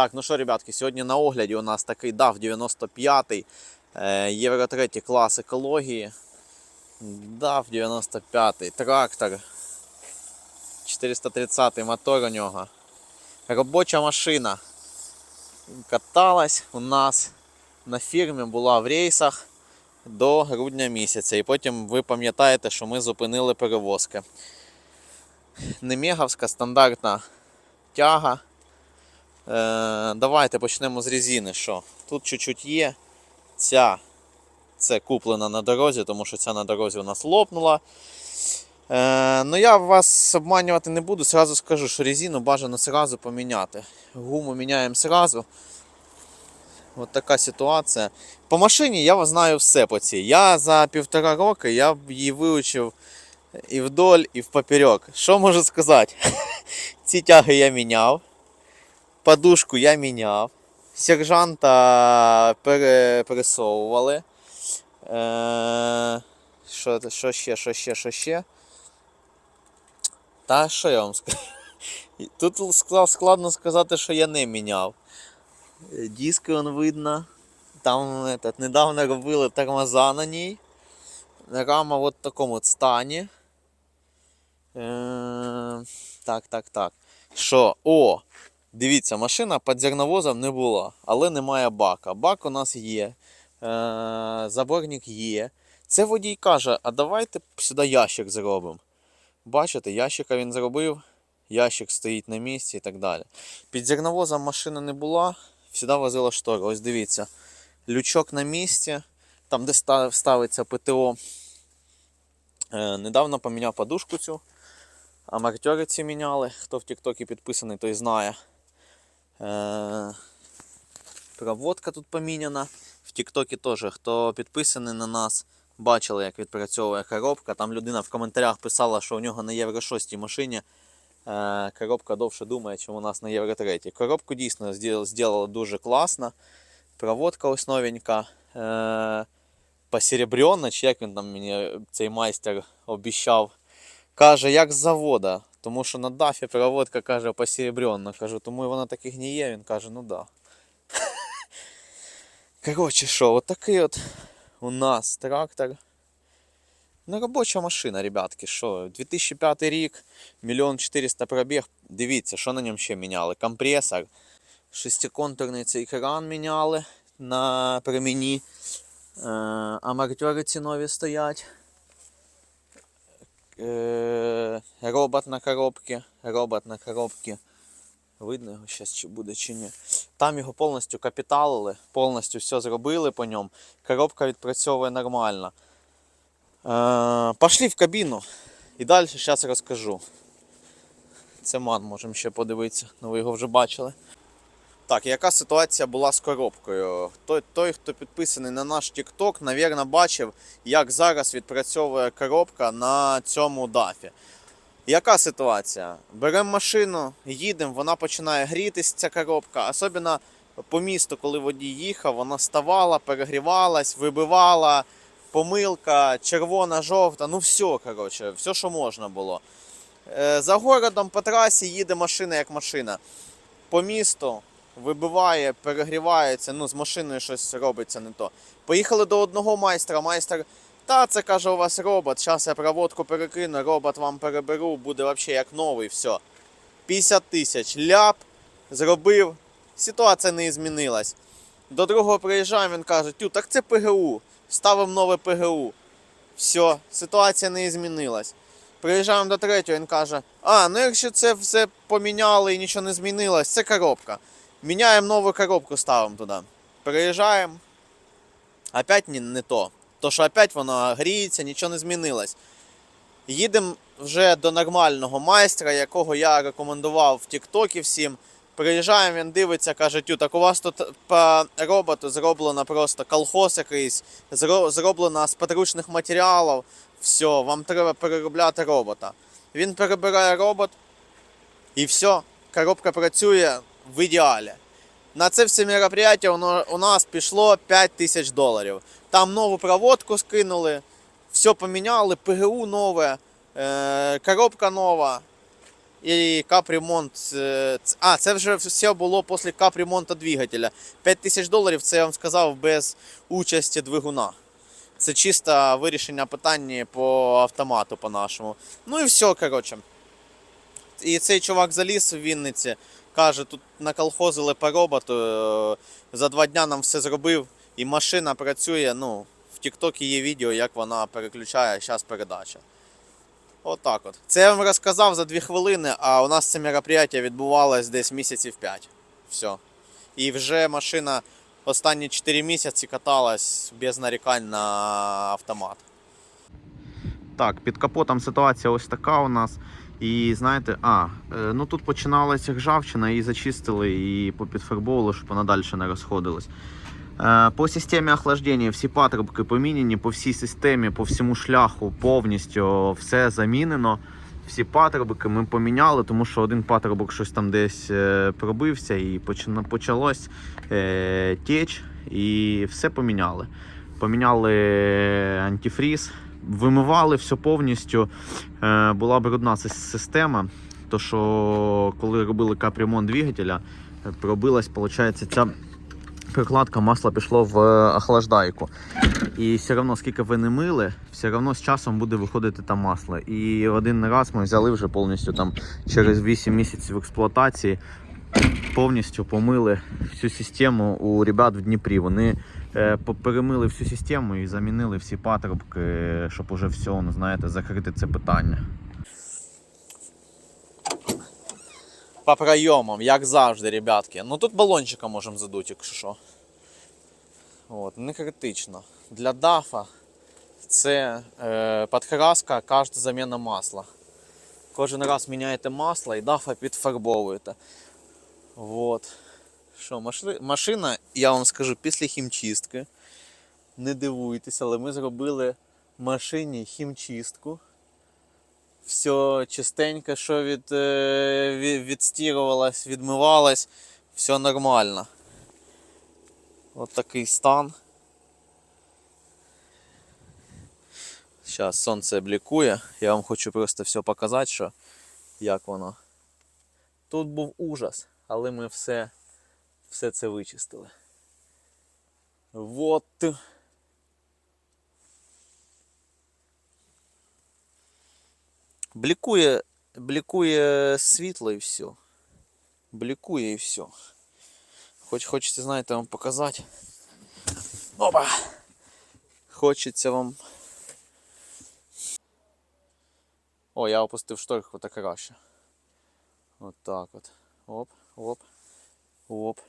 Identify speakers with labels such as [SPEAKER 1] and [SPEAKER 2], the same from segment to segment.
[SPEAKER 1] Так, ну що, ребятки, сьогодні на огляді у нас такий DAF 95 е, Євро 3 клас екології. DAF 95 трактор. 430 мотор у нього. Робоча машина. Каталась у нас на фірмі, була в рейсах до грудня місяця. І потім ви пам'ятаєте, що ми зупинили перевозки. Немеговська стандартна тяга. Е, давайте почнемо з резини. Що? Тут чуть-чуть є. Ця це куплена на дорозі, тому що ця на дорозі у нас лопнула. Е, ну я вас обманювати не буду, сразу скажу, що резину бажано сразу поміняти. Гуму міняємо сразу. От така ситуація. По машині я знаю все по цій. Я за півтора року я її вивчив і вдоль, і в поперек. Що можу сказати? Ці тяги я міняв. Подушку я міняв. Сержанта перепресовували. Е, що, що ще, що ще, що ще? Та що я вам скажу? Тут складно сказати, що я не міняв. Е, Диски он видно. Там этот, недавно робили тормоза на ній. Рама в такому стані. Е, так, так, так. Що? О! Дивіться, машина під зерновозом не була, але немає бака. Бак у нас є. Е, заборник є. Це водій каже, а давайте сюди ящик зробимо. Бачите, ящика він зробив, ящик стоїть на місці і так далі. Під зерновозом машина не була, сюди возила штори. Ось дивіться. Лючок на місці, там, де ставиться ПТО. Е, недавно поміняв подушку цю. Ці міняли. Хто в Тіктокі підписаний, той знає. Е, проводка тут поміняна. В Тіктокі теж, хто підписаний на нас, бачили, як відпрацьовує коробка. Там людина в коментарях писала, що у нього на Євро 6 машині е, коробка довше думає, ніж у нас на Євро 3. Коробку дійсно зробили дуже класно. Проводка ось новенька. Е, посеребрьона, чи як він там мені цей майстер обіщав. Каже, як з завода. Тому що на дафі проводка каже посеребрьона. Кажу, тому і вона так і гніє. Він каже, ну да. Коротше, що, от такий от у нас трактор. Ну, робоча машина, ребятки, що, 2005 рік, мільйон 400 пробіг. Дивіться, що на ньому ще міняли. Компресор, шестиконтурний цей кран міняли на переміні. Е, амортери ці нові стоять. Е, робот на коробці. Робот на коробці. Видно його зараз чи буде чи ні. Там його повністю капіталили, повністю все зробили по ньому. Коробка відпрацьовує нормально. Е, пошли в кабіну і далі зараз розкажу. Це ман, можемо ще подивитися, ну ви його вже бачили. Так, яка ситуація була з коробкою? Той, той хто підписаний на наш TikTok, навірно, бачив, як зараз відпрацьовує коробка на цьому дафі. Яка ситуація? Беремо машину, їдемо, вона починає грітись, ця коробка. Особливо по місту, коли водій їхав, вона ставала, перегрівалась, вибивала, помилка, червона, жовта, ну все, коротше, все, що можна було. Е, За городом по трасі їде машина як машина. По місту вибиває, перегрівається, ну з машиною щось робиться не то. Поїхали до одного майстра, майстер. Та це каже у вас робот, зараз я проводку перекину, робот вам переберу, буде взагалі як новий, все. 50 тисяч ляп, зробив, ситуація не змінилась. До другого приїжджаємо, він каже, тю, так це ПГУ, ставимо нове ПГУ. Все, ситуація не змінилась. Приїжджаємо до третього, він каже: А, ну якщо це все поміняли і нічого не змінилось, це коробка. Міняємо нову коробку, ставимо туди. Приїжджаємо. Опять не, не то. То, що опять воно гріється, нічого не змінилось. Їдемо вже до нормального майстра, якого я рекомендував в Тіктокі всім. Приїжджаємо, він дивиться, каже, тю, так у вас тут по роботу зроблено просто колхоз якийсь, зро- зроблено з подручних матеріалів. Все, вам треба переробляти робота. Він перебирає робот, і все, коробка працює в ідеалі. На це все мероприятие у нас пішло 5 тисяч доларів. Там нову проводку скинули, все поміняли, ПГУ нове, е, коробка нова. і капремонт. е, А, це вже все було після капремонту двигателя. 5 тисяч доларів, це я вам сказав, без участі двигуна. Це чисто вирішення питання по автомату по-нашому. Ну і все, коротше. І цей чувак заліз в Вінниці, каже, тут наколхозили по роботу, е, за два дня нам все зробив, і машина працює. Ну, в Тіктокі є відео, як вона переключає зараз передача. Отак от. Це я вам розказав за дві хвилини, а у нас це мероприятие відбувалось десь місяців 5. Все. І вже машина останні 4 місяці каталась без нарікань на автомат. Так, під капотом ситуація ось така у нас. І знаєте, а, е, ну тут починалася ржавчина, її зачистили і попідфарбовували, щоб вона далі не розходилась. Е, По системі охлаждення всі патрубки поміняні, по всій системі, по всьому шляху повністю все замінено. Всі патрубки ми поміняли, тому що один патрубок щось там десь е, пробився і почалось теч, і все поміняли. Поміняли антифріз, вимивали все повністю. Е, була брудна система, то що коли робили капремонт двигателя, пробилась, виходить, ця прикладка масла пішло в е, охлаждайку. І все одно, скільки ви не мили, все одно з часом буде виходити там масло. І один раз ми взяли вже повністю там через 8 місяців експлуатації, повністю помили всю систему у ребят в Дніпрі. Вони перемили всю систему і замінили всі патрубки, щоб уже все, ну, знаєте, закрити це питання. По пройомам, як завжди, ребятки. Ну тут балончика можемо задути, якщо що. От, не критично. Для дафа це е, підкраска, кожна заміна масла. Кожен раз міняєте масло і дафа підфарбовуєте. Вот. Що, машина, я вам скажу, після хімчистки. Не дивуйтесь, але ми зробили машині хімчистку. Все чистенько, що від, е, від, відстірувалось, відмивалось, все нормально. От такий стан. Зараз сонце блікує. Я вам хочу просто все показати, що як воно. Тут був ужас, але ми все, все це вичистили. Вот. Блікує, блікує світло і все. Блікує і все. Хоч хочеться, знаєте, вам показати. Опа! Хочеться вам. О, я опустив шторку так краще. От так от. Оп, оп, оп.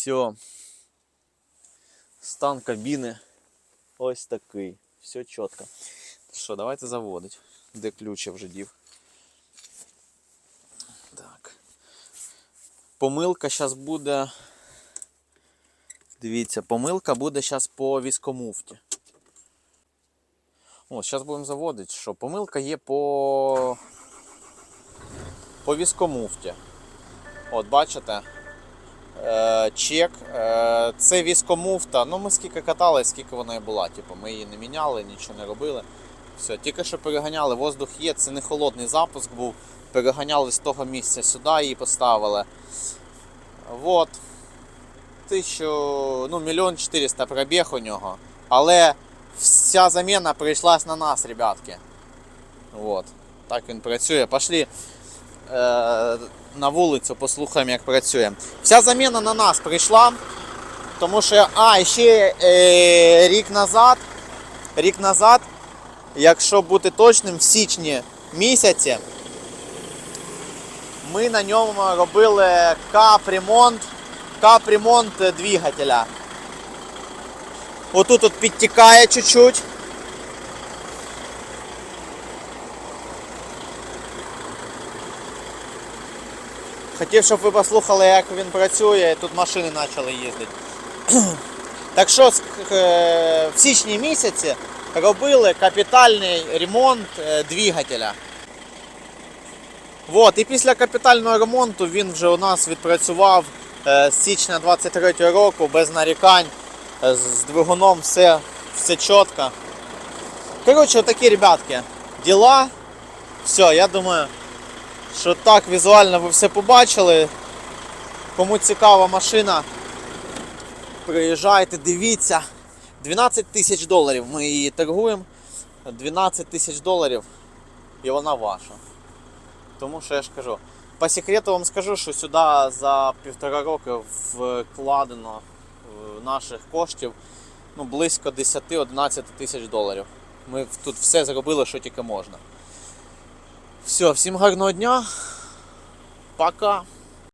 [SPEAKER 1] Все. Стан кабіни ось такий. Все чітко. Що, давайте заводить. Де ключ я вже дів. Так. Помилка зараз буде. Дивіться, помилка буде зараз по віскомуфті. О, зараз будемо заводити, що помилка є по. По віскомуфті. От, бачите? Чек. Е, це віскомуфта. Ну, ми скільки катали, скільки вона і була. Типу, ми її не міняли, нічого не робили. Все, тільки що переганяли, воздух є, це не холодний запуск був. Переганяли з того місця сюди її поставили. Вот. Тисячу, ну, мільйон чотириста пробіг у нього. Але вся заміна прийшлась на нас, ребятки. Вот. Так він працює. Пошли е, на вулицю, послухаємо, як працює. Вся заміна на нас прийшла. Тому що, а, ще е, рік назад, рік назад, якщо бути точним, в січні місяці ми на ньому робили капремонт, капремонт двигателя. Отут от підтікає чуть-чуть. Хотів, щоб ви послухали, як він працює, тут машини почали їздити. Так що е, в січні місяці робили капітальний ремонт е, двигателя. Вот, і після капітального ремонту він вже у нас відпрацював е, з січня 23 року без нарікань. З двигуном все, все чітко. Коротше, такі, ребятки, діла. Все, я думаю, що так візуально ви все побачили. Кому цікава машина, приїжджайте, дивіться. 12 тисяч доларів ми її торгуємо. 12 тисяч доларів і вона ваша. Тому що я ж кажу. По секрету вам скажу, що сюди за півтора року вкладено е, наших коштів ну, близько 10-11 тисяч доларів. Ми тут все зробили, що тільки можна. Все, всім гарного дня. Пока.